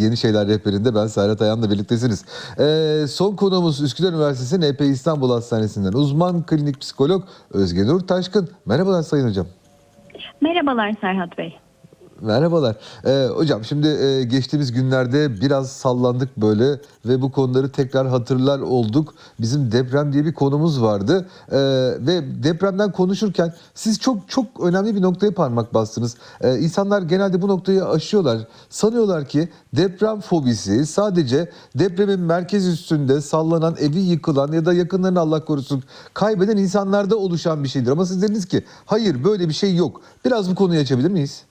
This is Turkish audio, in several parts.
Yeni Şeyler Rehberi'nde ben Serhat Ayan'la birliktesiniz. Ee, son konuğumuz Üsküdar Üniversitesi NP İstanbul Hastanesi'nden uzman klinik psikolog Özge Nur Taşkın. Merhabalar Sayın Hocam. Merhabalar Serhat Bey. Merhabalar. Ee, hocam şimdi e, geçtiğimiz günlerde biraz sallandık böyle ve bu konuları tekrar hatırlar olduk. Bizim deprem diye bir konumuz vardı Ee, ve depremden konuşurken siz çok çok önemli bir noktaya parmak bastınız. Ee, insanlar genelde bu noktayı aşıyorlar. Sanıyorlar ki deprem fobisi sadece depremin merkez üstünde sallanan, evi yıkılan ya da yakınlarını Allah korusun kaybeden insanlarda oluşan bir şeydir. Ama siz dediniz ki hayır böyle bir şey yok. Biraz bu konuyu açabilir miyiz?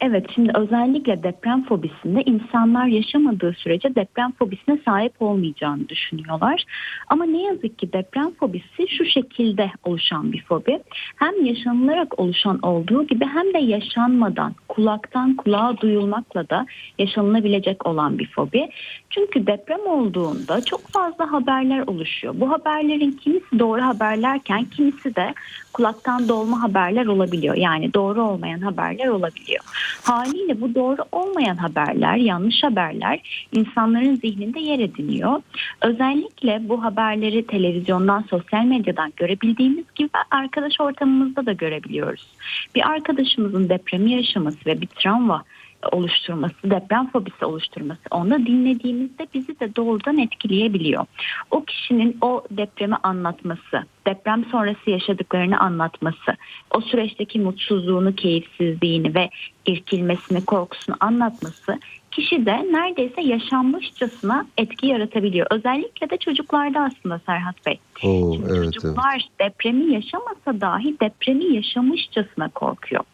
Evet şimdi özellikle deprem fobisinde insanlar yaşamadığı sürece deprem fobisine sahip olmayacağını düşünüyorlar. Ama ne yazık ki deprem fobisi şu şekilde oluşan bir fobi. Hem yaşanılarak oluşan olduğu gibi hem de yaşanmadan kulaktan kulağa duyulmakla da yaşanılabilecek olan bir fobi. Çünkü deprem olduğunda çok fazla haberler oluşuyor. Bu haberlerin kimisi doğru haberlerken kimisi de kulaktan dolma haberler olabiliyor. Yani doğru olmayan haberler olabiliyor. Haliyle bu doğru olmayan haberler, yanlış haberler insanların zihninde yer ediniyor. Özellikle bu haberleri televizyondan, sosyal medyadan görebildiğimiz gibi arkadaş ortamımızda da görebiliyoruz. Bir arkadaşımızın depremi yaşaması ve bir travma oluşturması, deprem fobisi oluşturması onu dinlediğimizde bizi de doğrudan etkileyebiliyor. O kişinin o depremi anlatması, deprem sonrası yaşadıklarını anlatması, o süreçteki mutsuzluğunu, keyifsizliğini ve irkilmesini, korkusunu anlatması kişide neredeyse yaşanmışçasına etki yaratabiliyor. Özellikle de çocuklarda aslında Serhat Bey. Oo, Şimdi evet, evet. çocuklar depremi yaşamasa dahi depremi yaşamışçasına korkuyor.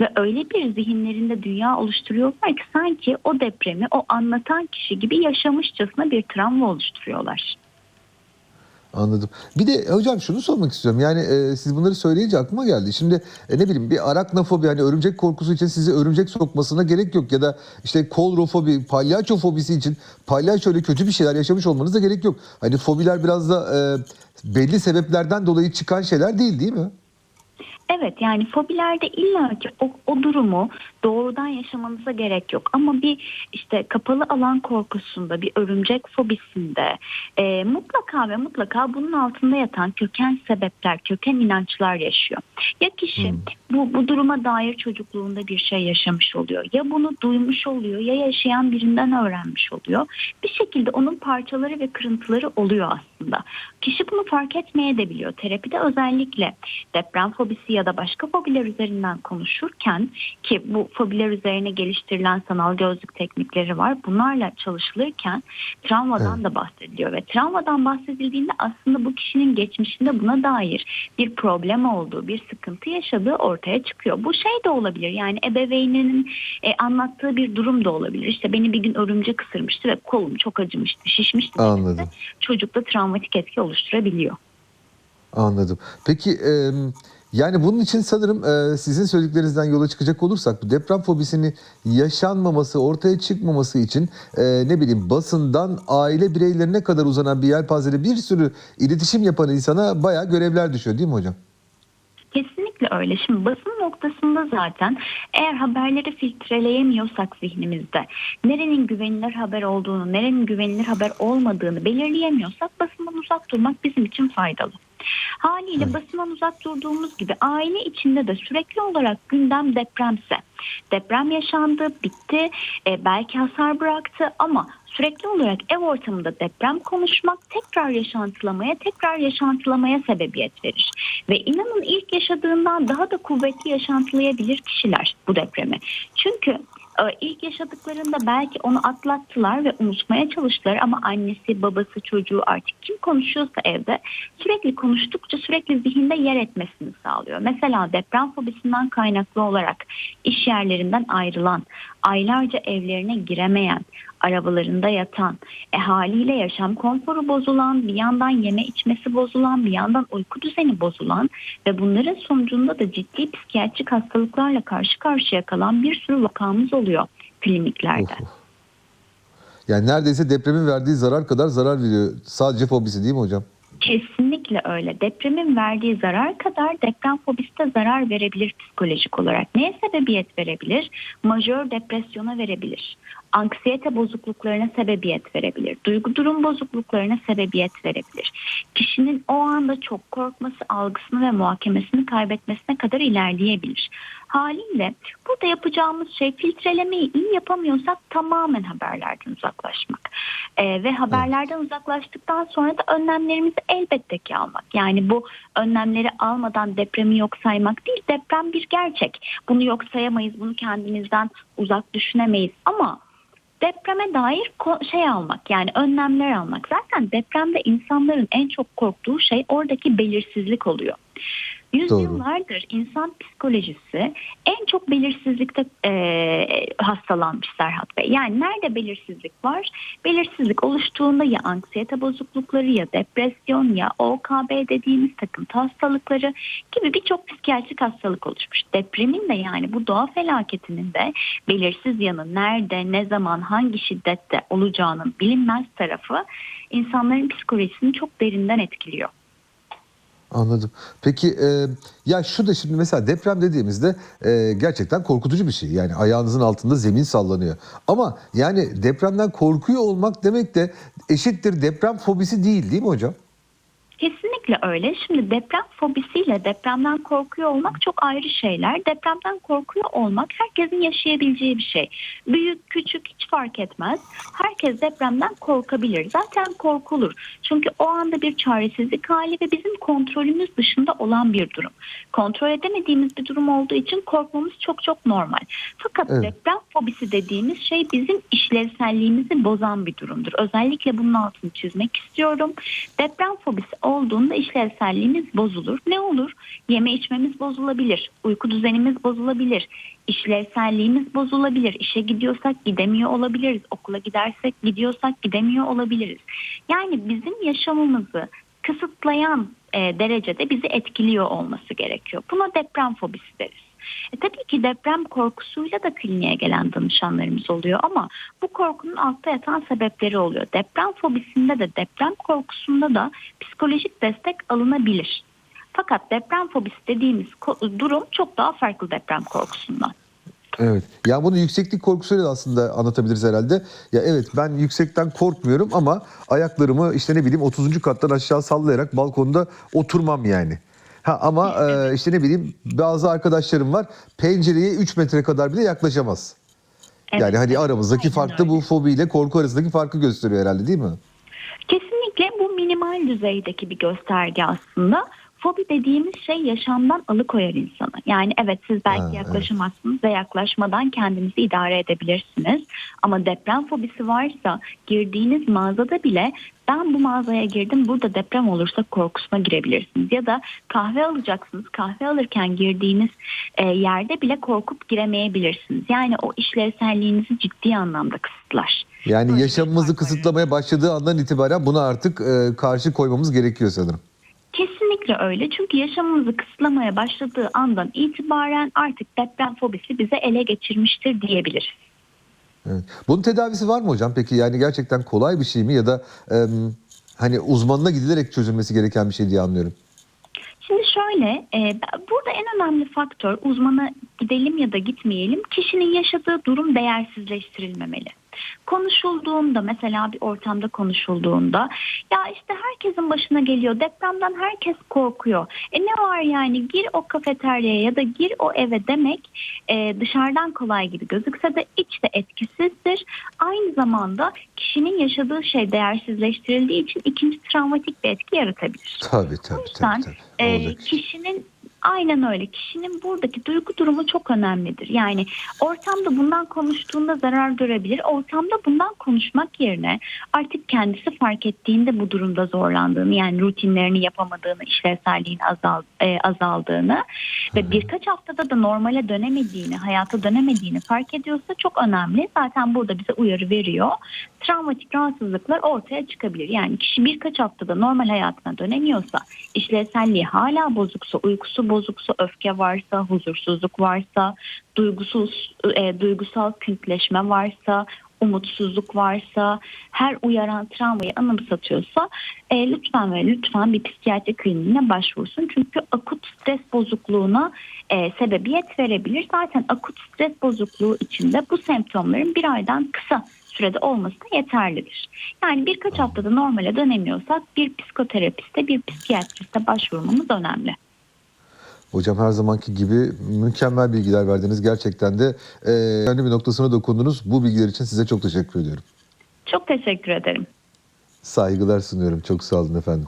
Ve öyle bir zihinlerinde dünya oluşturuyorlar ki sanki o depremi o anlatan kişi gibi yaşamışçasına bir travma oluşturuyorlar. Anladım. Bir de hocam şunu sormak istiyorum. Yani e, siz bunları söyleyince aklıma geldi. Şimdi e, ne bileyim bir araknofobi hani örümcek korkusu için sizi örümcek sokmasına gerek yok. Ya da işte kolrofobi, palyaço fobisi için palyaço öyle kötü bir şeyler yaşamış olmanıza gerek yok. Hani fobiler biraz da e, belli sebeplerden dolayı çıkan şeyler değil değil mi? Evet yani fobilerde illaki o, o durumu doğrudan yaşamanıza gerek yok. Ama bir işte kapalı alan korkusunda bir örümcek fobisinde e, mutlaka ve mutlaka bunun altında yatan köken sebepler, köken inançlar yaşıyor. Ya kişi Hmm. bu, bu duruma dair çocukluğunda bir şey yaşamış oluyor. Ya bunu duymuş oluyor ya yaşayan birinden öğrenmiş oluyor. Bir şekilde onun parçaları ve kırıntıları oluyor aslında. Kişi bunu fark etmeye de biliyor. Terapide özellikle deprem fobisi ya da başka fobiler üzerinden konuşurken ki bu fobiler üzerine geliştirilen sanal gözlük teknikleri var. Bunlarla çalışılırken travmadan Evet. da bahsediliyor ve travmadan bahsedildiğinde aslında bu kişinin geçmişinde buna dair bir problem olduğu, bir sıkıntı yaşadığı ortaya çıkıyor. Bu şey de olabilir. Yani ebeveyninin e, anlattığı bir durum da olabilir. İşte beni bir gün örümcek ısırmıştı ve kolum çok acımıştı, şişmişti. Anladım. Çocukta travmatik etki oluşturabiliyor. Anladım. Peki e, yani bunun için sanırım e, sizin söylediklerinizden yola çıkacak olursak bu deprem fobisini yaşanmaması, ortaya çıkmaması için e, ne bileyim basından aile bireylerine kadar uzanan bir yelpazede bir sürü iletişim yapan insana bayağı görevler düşüyor değil mi hocam? Kesinlikle öyle. Şimdi basın noktasında zaten eğer haberleri filtreleyemiyorsak zihnimizde nerenin güvenilir haber olduğunu, nerenin güvenilir haber olmadığını belirleyemiyorsak basından uzak durmak bizim için faydalı. Haliyle Evet. basından uzak durduğumuz gibi aile içinde de sürekli olarak gündem depremse, deprem yaşandı, bitti, e, belki hasar bıraktı ama sürekli olarak ev ortamında deprem konuşmak tekrar yaşantılamaya, tekrar yaşantılamaya sebebiyet verir. Ve inanın ilk yaşadığından daha da kuvvetli yaşantılayabilir kişiler bu depremi. Çünkü ilk yaşadıklarında belki onu atlattılar ve unutmaya çalıştılar ama annesi, babası, çocuğu artık kim konuşuyorsa evde sürekli konuştukça sürekli zihinde yer etmesini sağlıyor. Mesela deprem fobisinden kaynaklı olarak iş yerlerinden ayrılan, aylarca evlerine giremeyen, arabalarında yatan, e, haliyle yaşam konforu bozulan, bir yandan yeme içmesi bozulan, bir yandan uyku düzeni bozulan ve bunların sonucunda da ciddi psikiyatrik hastalıklarla karşı karşıya kalan bir sürü vakamız oluyor kliniklerde. Of. Yani neredeyse depremin verdiği zarar kadar zarar veriyor. Sadece fobisi değil mi hocam? Kesinlikle öyle. Depremin verdiği zarar kadar deprem fobisi de zarar verebilir psikolojik olarak. Neye sebebiyet verebilir? Majör depresyona verebilir. Anksiyete bozukluklarına sebebiyet verebilir. Duygu durum bozukluklarına sebebiyet verebilir. Kişinin o anda çok korkması, algısını ve muhakemesini kaybetmesine kadar ilerleyebilir. Haliyle burada yapacağımız şey filtrelemeyi iyi yapamıyorsak tamamen haberlerden uzaklaşmak. Ee, ve haberlerden uzaklaştıktan sonra da önlemlerimizi elbette ki almak. Yani bu önlemleri almadan depremi yok saymak değil, deprem bir gerçek. Bunu yok sayamayız, bunu kendimizden uzak düşünemeyiz ama depreme dair şey almak yani önlemler almak. Zaten depremde insanların en çok korktuğu şey oradaki belirsizlik oluyor. Yüzyıllardır insan psikolojisi en çok belirsizlikte e, hastalanmış Serhat Bey. Yani nerede belirsizlik var? Belirsizlik oluştuğunda ya anksiyete bozuklukları ya depresyon ya OKB dediğimiz takıntı hastalıkları gibi birçok psikiyatrik hastalık oluşmuş. Depremin de yani bu doğa felaketinin de belirsiz yanı nerede, ne zaman, hangi şiddette olacağının bilinmez tarafı insanların psikolojisini çok derinden etkiliyor. Anladım. Peki e, ya şu da şimdi mesela deprem dediğimizde e, gerçekten korkutucu bir şey. Yani ayağınızın altında zemin sallanıyor. Ama yani depremden korkuyor olmak demek de eşittir deprem fobisi değil değil mi hocam? Kesinlikle öyle. Şimdi deprem fobisiyle depremden korkuyor olmak çok ayrı şeyler. Depremden korkuyor olmak herkesin yaşayabileceği bir şey. Büyük, küçük hiç fark etmez. Herkes depremden korkabilir. Zaten korkulur. Çünkü o anda bir çaresizlik hali ve bizim kontrolümüz dışında olan bir durum. Kontrol edemediğimiz bir durum olduğu için korkmamız çok çok normal. Fakat Evet. deprem fobisi dediğimiz şey bizim işlevselliğimizi bozan bir durumdur. Özellikle bunun altını çizmek istiyorum. Deprem fobisi olduğunda işlevselliğimiz bozulur. Ne olur? Yeme içmemiz bozulabilir. Uyku düzenimiz bozulabilir. İşlevselliğimiz bozulabilir. İşe gidiyorsak gidemiyor olabiliriz. Okula gidersek gidiyorsak gidemiyor olabiliriz. Yani bizim yaşamımızı kısıtlayan e, derecede bizi etkiliyor olması gerekiyor. Buna deprem fobisi deriz. E, tabii ki deprem korkusuyla da kliniğe gelen danışanlarımız oluyor ama bu korkunun altta yatan sebepleri oluyor. Deprem fobisinde de deprem korkusunda da psikolojik destek alınabilir. Fakat deprem fobisi dediğimiz durum çok daha farklı deprem korkusundan. Evet. Ya bunu yükseklik korkusuyla da aslında anlatabiliriz herhalde. Ya evet ben yüksekten korkmuyorum ama ayaklarımı işte ne bileyim 30. kattan aşağı sallayarak balkonda oturmam yani. Ha ama e, işte ne bileyim bazı arkadaşlarım var pencereye 3 metre kadar bile yaklaşamaz. Evet, yani hani evet. aramızdaki Aynen fark da öyle. bu fobiyle korku arasındaki farkı gösteriyor herhalde değil mi? Kesinlikle bu minimal düzeydeki bir gösterge aslında. Fobi dediğimiz şey yaşamdan alıkoyar insanı. Yani evet siz belki Ha, evet. yaklaşamazsınız ve yaklaşmadan kendinizi idare edebilirsiniz. Ama deprem fobisi varsa girdiğiniz mağazada bile ben bu mağazaya girdim burada deprem olursa korkusuna girebilirsiniz. Ya da kahve alacaksınız kahve alırken girdiğiniz e, yerde bile korkup giremeyebilirsiniz. Yani o işlevselliğinizi ciddi anlamda kısıtlar. Yani Böyle yaşamımızı kısıtlamaya başladığı andan itibaren buna artık e, karşı koymamız gerekiyor sanırım. Kesinlikle öyle. Çünkü yaşamımızı kısıtlamaya başladığı andan itibaren artık deprem fobisi bize ele geçirmiştir diyebiliriz. Evet. Bunun tedavisi var mı hocam? Peki yani gerçekten kolay bir şey mi ya da e, hani uzmanına gidilerek çözülmesi gereken bir şey diye anlıyorum. Şimdi şöyle, e, burada en önemli faktör uzmana gidelim ya da gitmeyelim kişinin yaşadığı durum değersizleştirilmemeli. Konuşulduğunda mesela bir ortamda konuşulduğunda ya işte herkesin başına geliyor depremden herkes korkuyor. E ne var yani gir o kafeteryaya ya da gir o eve demek e, dışarıdan kolay gibi gözükse de içte etkisizdir. Aynı zamanda kişinin yaşadığı şey değersizleştirildiği için ikinci travmatik bir etki yaratabilir. Tabii tabii O yüzden tabii. tabii. e, kişinin aynen öyle kişinin buradaki duygu durumu çok önemlidir. Yani ortamda bundan konuştuğunda zarar görebilir. Ortamda bundan konuşmak yerine artık kendisi fark ettiğinde bu durumda zorlandığını yani rutinlerini yapamadığını, işlevselliğin azal, e, azaldığını ve birkaç haftada da normale dönemediğini, hayata dönemediğini fark ediyorsa çok önemli. Zaten burada bize uyarı veriyor. Travmatik rahatsızlıklar ortaya çıkabilir. Yani kişi birkaç haftada normal hayatına dönemiyorsa, işlevselliği hala bozuksa, uykusu bozuksa, öfke varsa, huzursuzluk varsa, duygusuz, e, duygusal küntleşme varsa, umutsuzluk varsa, her uyaran travmayı anımsatıyorsa e, lütfen ve lütfen bir psikiyatri kliniğine başvursun. Çünkü akut stres bozukluğuna e, sebebiyet verebilir. Zaten akut stres bozukluğu içinde bu semptomların bir aydan kısa sürede olması da yeterlidir. Yani birkaç haftada normale dönemiyorsak bir psikoterapiste, bir psikiyatriste başvurmamız önemli. Hocam her zamanki gibi mükemmel bilgiler verdiniz. Gerçekten de e, önemli bir noktasına dokundunuz. Bu bilgiler için size çok teşekkür ediyorum. Çok teşekkür ederim. Saygılar sunuyorum. Çok sağ olun efendim.